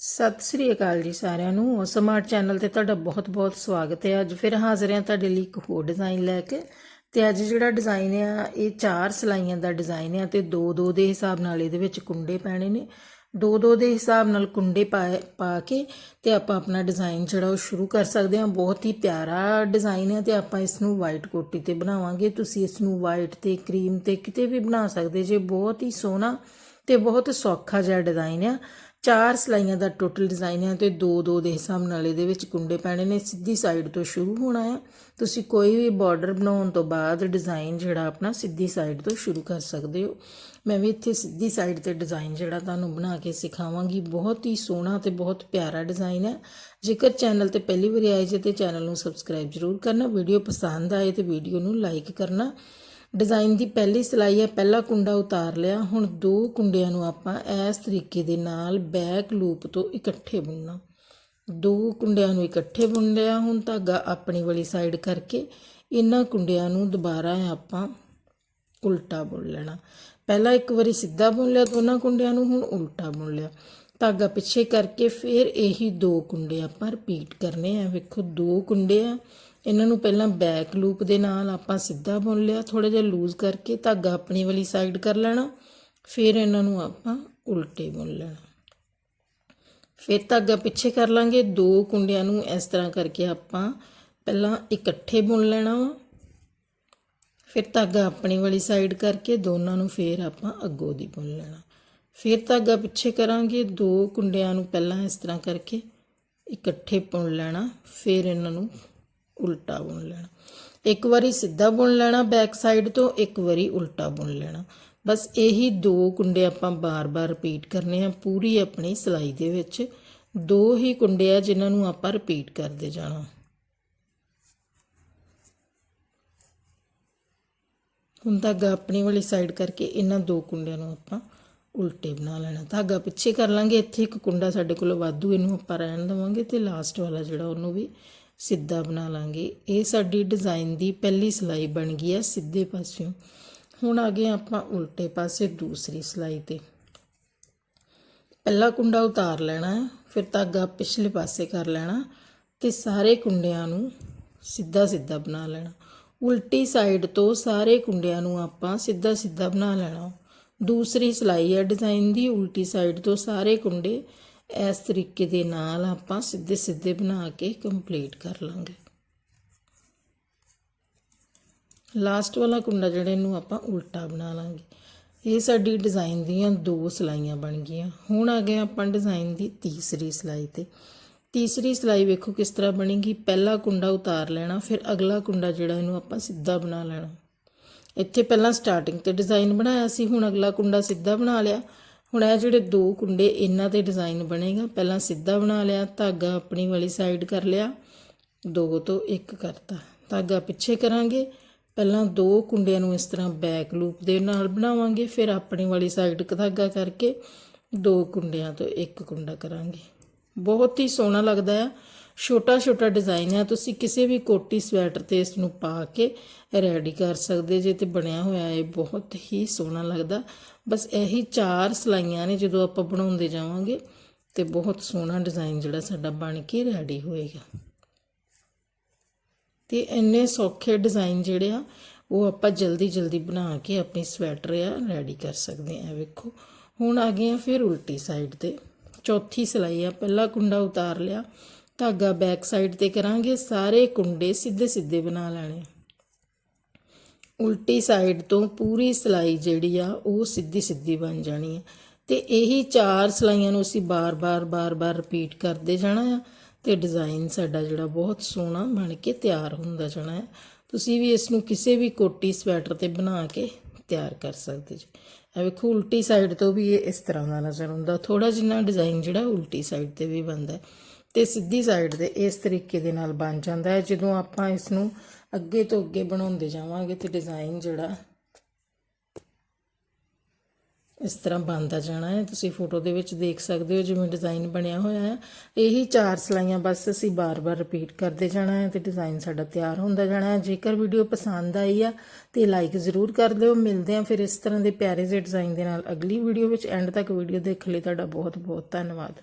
ਸਤਿ ਸ੍ਰੀ ਅਕਾਲ ਜੀ ਸਾਰਿਆਂ ਨੂੰ। ਸਮਾਰਟ ਚੈਨਲ ਤੇ ਤੁਹਾਡਾ ਬਹੁਤ-ਬਹੁਤ ਸਵਾਗਤ ਹੈ। ਅੱਜ ਫਿਰ ਹਾਜ਼ਰ ਹਾਂ ਤੁਹਾਡੇ ਲਈ ਇੱਕ ਹੋਰ ਡਿਜ਼ਾਈਨ ਲੈ ਕੇ। ਤੇ ਅੱਜ ਜਿਹੜਾ ਡਿਜ਼ਾਈਨ ਆ, ਇਹ ਚਾਰ ਸਲਾਈਆਂ ਦਾ ਡਿਜ਼ਾਈਨ ਆ ਤੇ ਦੋ ਦੋ ਦੇ ਹਿਸਾਬ ਨਾਲ ਇਹਦੇ ਵਿੱਚ ਕੁੰਡੇ ਪੈਣੇ ਨੇ। ਦੋ ਦੋ ਦੇ ਹਿਸਾਬ ਨਾਲ ਕੁੰਡੇ ਪਾ ਪਾ ਕੇ ਤੇ ਆਪਾਂ ਆਪਣਾ ਡਿਜ਼ਾਈਨ ਜਿਹੜਾ ਉਹ ਸ਼ੁਰੂ ਕਰ ਸਕਦੇ ਹਾਂ। ਬਹੁਤ ਹੀ ਪਿਆਰਾ ਡਿਜ਼ਾਈਨ ਹੈ ਤੇ ਆਪਾਂ ਇਸ ਨੂੰ ਵਾਈਟ ਕੋਟੀ ਤੇ ਬਣਾਵਾਂਗੇ। ਤੁਸੀਂ ਇਸ ਨੂੰ ਵਾਈਟ ਤੇ ਕਰੀਮ ਤੇ ਕਿਤੇ ਵੀ ਬਣਾ ਸਕਦੇ ਜੇ। ਬਹੁਤ ਹੀ ਸੋਹਣਾ ਤੇ ਬਹੁਤ ਸੌਖਾ ਜਿਹਾ ਡਿਜ਼ਾਈਨ ਆ। ਚਾਰ ਸਲਾਈਆਂ ਦਾ ਟੋਟਲ ਡਿਜ਼ਾਈਨ ਹੈ ਤੇ ਦੋ ਦੋ ਦੇ ਹਿਸਾਬ ਨਾਲ ਇਹਦੇ ਵਿੱਚ ਕੁੰਡੇ ਪੈਣੇ ਨੇ, ਸਿੱਧੀ ਸਾਈਡ ਤੋਂ ਸ਼ੁਰੂ ਹੋਣਾ ਹੈ। ਤੁਸੀਂ ਕੋਈ ਵੀ ਬਾਰਡਰ ਬਣਾਉਣ ਤੋਂ ਬਾਅਦ ਡਿਜ਼ਾਈਨ ਜਿਹੜਾ ਆਪਣਾ ਸਿੱਧੀ ਸਾਈਡ ਤੋਂ ਸ਼ੁਰੂ ਕਰ ਸਕਦੇ ਹੋ। ਮੈਂ ਵੀ ਇੱਥੇ ਸਿੱਧੀ ਸਾਈਡ ਤੇ ਡਿਜ਼ਾਈਨ ਜਿਹੜਾ ਤੁਹਾਨੂੰ ਬਣਾ ਕੇ ਸਿਖਾਵਾਂਗੀ। ਬਹੁਤ ਹੀ ਸੋਹਣਾ ਤੇ ਬਹੁਤ ਪਿਆਰਾ ਡਿਜ਼ਾਈਨ ਹੈ। ਜੇਕਰ ਚੈਨਲ ਤੇ ਪਹਿਲੀ ਵਾਰੀ ਆਏ ਜੇ ਤੇ ਚੈਨਲ ਨੂੰ ਸਬਸਕ੍ਰਾਈਬ ਜ਼ਰੂਰ ਕਰਨਾ ਵੀਡੀਓ ਪਸੰਦ ਆਏ ਤੇ ਵੀਡੀਓ ਨੂੰ ਲਾਈਕ ਕਰਨਾ। ਡਿਜ਼ਾਈਨ ਦੀ ਪਹਿਲੀ ਸਿਲਾਈ ਹੈ, ਪਹਿਲਾ ਕੁੰਡਾ ਉਤਾਰ ਲਿਆ। ਹੁਣ ਦੋ ਕੁੰਡਿਆਂ ਨੂੰ ਆਪਾਂ ਇਸ ਤਰੀਕੇ ਦੇ ਨਾਲ ਬੈਕ ਲੂਪ ਤੋਂ ਇਕੱਠੇ ਬੁਣਨਾ। ਦੋ ਕੁੰਡਿਆਂ ਨੂੰ ਇਕੱਠੇ ਬੁਣ ਲਿਆ। ਹੁਣ ਧਾਗਾ ਆਪਣੀ ਵਾਲੀ ਸਾਈਡ ਕਰਕੇ ਇਹਨਾਂ ਕੁੰਡਿਆਂ ਨੂੰ ਦੁਬਾਰਾ ਆਪਾਂ ਉਲਟਾ ਬੁਣ ਲੈਣਾ। ਪਹਿਲਾਂ ਇੱਕ ਵਾਰੀ ਸਿੱਧਾ ਬੁਣ ਲਿਆ ਦੋਨਾਂ ਕੁੰਡਿਆਂ ਨੂੰ, ਹੁਣ ਉਲਟਾ ਬੁਣ ਲਿਆ। ਧਾਗਾ ਪਿੱਛੇ ਕਰਕੇ ਫਿਰ ਇਹੀ ਦੋ ਕੁੰਡੇ ਆਪਾਂ ਰਿਪੀਟ ਕਰਨੇ ਆ। ਵੇਖੋ, ਦੋ ਕੁੰਡੇ ਆ। ਇਹਨਾਂ ਨੂੰ ਪਹਿਲਾਂ ਬੈਕ ਲੂਪ ਦੇ ਨਾਲ ਆਪਾਂ ਸਿੱਧਾ ਬੁਣ ਲਿਆ ਥੋੜਾ ਜਿਹਾ ਲੂਜ਼ ਕਰਕੇ ਧਾਗਾ ਆਪਣੀ ਵਾਲੀ ਸਾਈਡ ਕਰ ਲੈਣਾ, ਫਿਰ ਇਹਨਾਂ ਨੂੰ ਆਪਾਂ ਉਲਟੇ ਬੁਣ ਲੈਣਾ। ਫਿਰ ਧਾਗਾ ਪਿੱਛੇ ਕਰ ਲਾਂਗੇ, ਦੋ ਕੁੰਡਿਆਂ ਨੂੰ ਇਸ ਤਰ੍ਹਾਂ ਕਰਕੇ ਆਪਾਂ ਪਹਿਲਾਂ ਇਕੱਠੇ ਬੁਣ ਲੈਣਾ ਵਾ। ਫਿਰ ਧਾਗਾ ਆਪਣੀ ਵਾਲੀ ਸਾਈਡ ਕਰਕੇ ਦੋਨਾਂ ਨੂੰ ਫਿਰ ਆਪਾਂ ਅੱਗੋਂ ਦੀ ਬੁਣ ਲੈਣਾ। ਫਿਰ ਧਾਗਾ ਪਿੱਛੇ ਕਰਾਂਗੇ, ਦੋ ਕੁੰਡਿਆਂ ਨੂੰ ਪਹਿਲਾਂ ਇਸ ਤਰ੍ਹਾਂ ਕਰਕੇ ਇਕੱਠੇ ਬੁਣ ਲੈਣਾ, ਫਿਰ ਇਹਨਾਂ ਨੂੰ ਉਲਟਾ ਬੁਣ ਲੈਣਾ। ਇੱਕ ਵਾਰੀ ਸਿੱਧਾ ਬੁਣ ਲੈਣਾ ਬੈਕ ਸਾਈਡ ਤੋਂ, ਇੱਕ ਵਾਰੀ ਉਲਟਾ ਬੁਣ ਲੈਣਾ। ਬਸ ਇਹੀ ਦੋ ਕੁੰਡੇ ਆਪਾਂ ਬਾਰ-ਬਾਰ ਰਿਪੀਟ ਕਰਨੇ ਆ, ਪੂਰੀ ਆਪਣੀ ਸਿਲਾਈ ਦੇ ਵਿੱਚ। ਦੋ ਹੀ ਕੁੰਡੇ ਆ ਜਿਨ੍ਹਾਂ ਨੂੰ ਆਪਾਂ ਰਿਪੀਟ ਕਰਦੇ ਜਾਣਾ। ਹੁਣ ਧਾਗਾ ਆਪਣੀ ਵਾਲੀ ਸਾਈਡ ਕਰਕੇ ਇਹਨਾਂ ਦੋ ਕੁੰਡਿਆਂ ਨੂੰ ਆਪਾਂ ਉਲਟੇ ਬਣਾ ਲੈਣਾ। ਧਾਗਾ ਪਿੱਛੇ ਕਰ ਲਾਂਗੇ, ਇੱਥੇ ਇੱਕ ਕੁੰਡਾ ਸਾਡੇ ਕੋਲ ਵਾਧੂ, ਇਹਨੂੰ ਆਪਾਂ ਰਹਿਣ ਦੇਵਾਂਗੇ ਤੇ ਲਾਸਟ ਵਾਲਾ ਜਿਹੜਾ ਉਹਨੂੰ ਵੀ ਸਿੱਧਾ ਬਣਾ ਲਾਂਗੇ। ਇਹ ਸਾਡੀ ਡਿਜ਼ਾਈਨ ਦੀ ਪਹਿਲੀ ਸਿਲਾਈ ਬਣ ਗਈ ਹੈ ਸਿੱਧੇ ਪਾਸਿਓਂ। ਹੁਣ ਆ ਗਏ ਆਪਾਂ ਉਲਟੇ ਪਾਸੇ ਦੂਸਰੀ ਸਿਲਾਈ ਤੇ। ਪਹਿਲਾ ਕੁੰਡਾ ਉਤਾਰ ਲੈਣਾ ਹੈ, ਫਿਰ ਧਾਗਾ ਪਿਛਲੇ ਪਾਸੇ ਕਰ ਲੈਣਾ ਤੇ ਸਾਰੇ ਕੁੰਡਿਆਂ ਨੂੰ ਸਿੱਧਾ ਸਿੱਧਾ ਬਣਾ ਲੈਣਾ। ਉਲਟੀ ਸਾਈਡ ਤੋਂ ਸਾਰੇ ਕੁੰਡਿਆਂ ਨੂੰ ਆਪਾਂ ਸਿੱਧਾ ਸਿੱਧਾ ਬਣਾ ਲੈਣਾ। ਦੂਸਰੀ ਸਿਲਾਈ ਹੈ ਡਿਜ਼ਾਈਨ ਦੀ, ਉਲਟੀ ਸਾਈਡ ਤੋਂ ਸਾਰੇ ਕੁੰਡੇ ਇਸ ਤਰੀਕੇ ਦੇ ਨਾਲ ਆਪਾਂ ਸਿੱਧੇ ਸਿੱਧੇ ਬਣਾ ਕੇ ਕੰਪਲੀਟ ਕਰ ਲਾਂਗੇ। ਲਾਸਟ ਵਾਲਾ ਕੁੰਡਾ ਜਿਹੜੇ ਨੂੰ ਆਪਾਂ ਉਲਟਾ ਬਣਾ ਲਾਂਗੇ। ਇਹ ਸਾਡੀ ਡਿਜ਼ਾਈਨ ਦੀਆਂ ਦੋ ਸਲਾਈਆਂ ਬਣ ਗਈਆਂ। ਹੁਣ ਆ ਗਏ ਆਪਾਂ ਡਿਜ਼ਾਈਨ ਦੀ ਤੀਸਰੀ ਸਲਾਈ ਤੇ। ਤੀਸਰੀ ਸਲਾਈ ਵੇਖੋ ਕਿਸ ਤਰ੍ਹਾਂ ਬਣੇਗੀ। ਪਹਿਲਾ ਕੁੰਡਾ ਉਤਾਰ ਲੈਣਾ, ਫਿਰ ਅਗਲਾ ਕੁੰਡਾ ਜਿਹੜਾ ਇਹਨੂੰ ਆਪਾਂ ਸਿੱਧਾ ਬਣਾ ਲੈਣਾ। ਇੱਥੇ ਪਹਿਲਾਂ ਸਟਾਰਟਿੰਗ ਤੇ ਡਿਜ਼ਾਈਨ ਬਣਾਇਆ ਸੀ, ਹੁਣ ਅਗਲਾ ਕੁੰਡਾ ਸਿੱਧਾ ਬਣਾ ਲਿਆ। ਹੁਣ ਇਹ ਜਿਹੜੇ ਦੋ ਕੁੰਡੇ, ਇਹਨਾਂ ਤੇ ਡਿਜ਼ਾਈਨ ਬਣੇਗਾ। ਪਹਿਲਾਂ ਸਿੱਧਾ ਬਣਾ ਲਿਆ, ਧਾਗਾ ਆਪਣੀ ਵਾਲੀ ਸਾਈਡ ਕਰ ਲਿਆ, ਦੋ ਤੋਂ ਇੱਕ ਕਰਤਾ। ਧਾਗਾ ਪਿੱਛੇ ਕਰਾਂਗੇ, ਪਹਿਲਾਂ ਦੋ ਕੁੰਡਿਆਂ ਨੂੰ ਇਸ ਤਰ੍ਹਾਂ ਬੈਕ ਲੂਪ ਦੇ ਨਾਲ ਬਣਾਵਾਂਗੇ, ਫਿਰ ਆਪਣੀ ਵਾਲੀ ਸਾਈਡ ਧਾਗਾ ਕਰਕੇ ਦੋ ਕੁੰਡਿਆਂ ਤੋਂ ਇੱਕ ਕੁੰਡਾ ਕਰਾਂਗੇ। ਬਹੁਤ ਹੀ ਸੋਹਣਾ ਲੱਗਦਾ ਹੈ ਛੋਟਾ ਛੋਟਾ ਡਿਜ਼ਾਈਨ ਹੈ ਤੁਸੀਂ ਕਿਸੇ ਵੀ ਕੋਟੀ ਸਵੈਟਰ ਤੇ ਇਸ ਨੂੰ ਪਾ ਕੇ ਰੈਡੀ ਕਰ ਸਕਦੇ ਜੇ ਤੇ ਬਣਿਆ ਹੋਇਆ ਇਹ ਬਹੁਤ ਹੀ ਸੋਹਣਾ ਲੱਗਦਾ। ਬਸ ਇਹੀ ਚਾਰ ਸਲਾਈਆਂ ਨੇ ਜਦੋਂ ਆਪਾਂ ਬਣਾਉਂਦੇ ਜਾਵਾਂਗੇ ਤੇ ਬਹੁਤ ਸੋਹਣਾ ਡਿਜ਼ਾਈਨ ਜਿਹੜਾ ਸਾਡਾ ਬਣ ਕੇ ਰੈਡੀ ਹੋਏਗਾ। ਤੇ ਇੰਨੇ ਸੌਖੇ ਡਿਜ਼ਾਈਨ ਜਿਹੜੇ ਆ, ਉਹ ਆਪਾਂ ਜਲਦੀ ਜਲਦੀ ਬਣਾ ਕੇ ਆਪਣੀ ਸਵੈਟਰ ਆ ਰੈਡੀ ਕਰ ਸਕਦੇ ਆ। ਵੇਖੋ, ਹੁਣ ਆ ਗਏ ਆ ਫਿਰ ਉਲਟੀ ਸਾਈਡ ਤੇ। ਚੌਥੀ ਸਲਾਈ ਆ, ਪਹਿਲਾ ਕੁੰਡਾ ਉਤਾਰ ਲਿਆ। ਧਾਗਾ ਬੈਕ ਸਾਈਡ ਤੇ ਕਰਾਂਗੇ, ਸਾਰੇ ਕੁੰਡੇ ਸਿੱਧੇ ਸਿੱਧੇ ਬਣਾ ਲੈਣੇ। ਉਲਟੀ ਸਾਈਡ ਤੋਂ ਪੂਰੀ ਸਲਾਈ ਜਿਹੜੀ ਆ, ਉਹ ਸਿੱਧੀ ਸਿੱਧੀ ਬਣ ਜਾਣੀ ਹੈ ਤੇ ਇਹੀ ਚਾਰ ਸਲਾਈਆਂ ਨੂੰ ਅਸੀਂ ਬਾਰ-ਬਾਰ ਬਾਰ-ਬਾਰ ਰਿਪੀਟ ਕਰਦੇ ਜਾਣਾ ਆ ਤੇ ਡਿਜ਼ਾਈਨ ਸਾਡਾ ਜਿਹੜਾ ਬਹੁਤ ਸੋਹਣਾ ਬਣ ਕੇ ਤਿਆਰ ਹੁੰਦਾ ਜਾਣਾ ਹੈ ਤੁਸੀਂ ਵੀ ਇਸ ਨੂੰ ਕਿਸੇ ਵੀ ਕੋਟੀ ਸਵੈਟਰ ਤੇ ਬਣਾ ਕੇ ਤਿਆਰ ਕਰ ਸਕਦੇ ਜੀ। ਇਹ ਵੇਖੋ, ਉਲਟੀ ਸਾਈਡ ਤੋਂ ਵੀ ਇਹ ਇਸ ਤਰ੍ਹਾਂ ਦਾ ਨਜ਼ਰ ਆਉਂਦਾ। ਥੋੜਾ ਜਿੰਨਾ ਡਿਜ਼ਾਈਨ ਜਿਹੜਾ ਉਲਟੀ ਸਾਈਡ ਤੇ ਵੀ ਬਣਦਾ। ਤੇ ਸਿੱਧੀ ਸਾਈਡ ਦੇ ਇਸ ਤਰੀਕੇ ਦੇ ਨਾਲ ਬਣ ਜਾਂਦਾ ਹੈ। ਜਦੋਂ ਆਪਾਂ ਇਸ ਨੂੰ ਅੱਗੇ ਤੋਂ ਅੱਗੇ ਬਣਾਉਂਦੇ ਜਾਵਾਂਗੇ ਤੇ ਡਿਜ਼ਾਈਨ ਜਿਹੜਾ ਇਸ ਤਰ੍ਹਾਂ ਬਣਦਾ ਜਾਣਾ ਹੈ। ਤੁਸੀਂ ਫੋਟੋ ਦੇ ਵਿੱਚ ਦੇਖ ਸਕਦੇ ਹੋ ਜਿਵੇਂ ਡਿਜ਼ਾਈਨ ਬਣਿਆ ਹੋਇਆ ਹੈ। ਇਹੀ ਚਾਰ ਸਲਾਈਆਂ ਬਸ ਅਸੀਂ ਬਾਰ-ਬਾਰ ਰਿਪੀਟ ਕਰਦੇ ਜਾਣਾ ਹੈ ਤੇ ਡਿਜ਼ਾਈਨ ਸਾਡਾ ਤਿਆਰ ਹੁੰਦਾ ਜਾਣਾ ਹੈ। ਜੇਕਰ ਵੀਡੀਓ ਪਸੰਦ ਆਈ ਆ ਤੇ ਲਾਈਕ ਜ਼ਰੂਰ ਕਰ ਦਿਓ। ਮਿਲਦੇ ਹਾਂ ਫਿਰ ਇਸ ਤਰ੍ਹਾਂ ਦੇ ਪਿਆਰੇ ਜਿਹੇ ਡਿਜ਼ਾਈਨ ਦੇ ਨਾਲ ਅਗਲੀ ਵੀਡੀਓ ਵਿੱਚ। ਐਂਡ ਤੱਕ ਵੀਡੀਓ ਦੇਖਣ ਲਈ। ਤੁਹਾਡਾ ਬਹੁਤ-ਬਹੁਤ ਧੰਨਵਾਦ।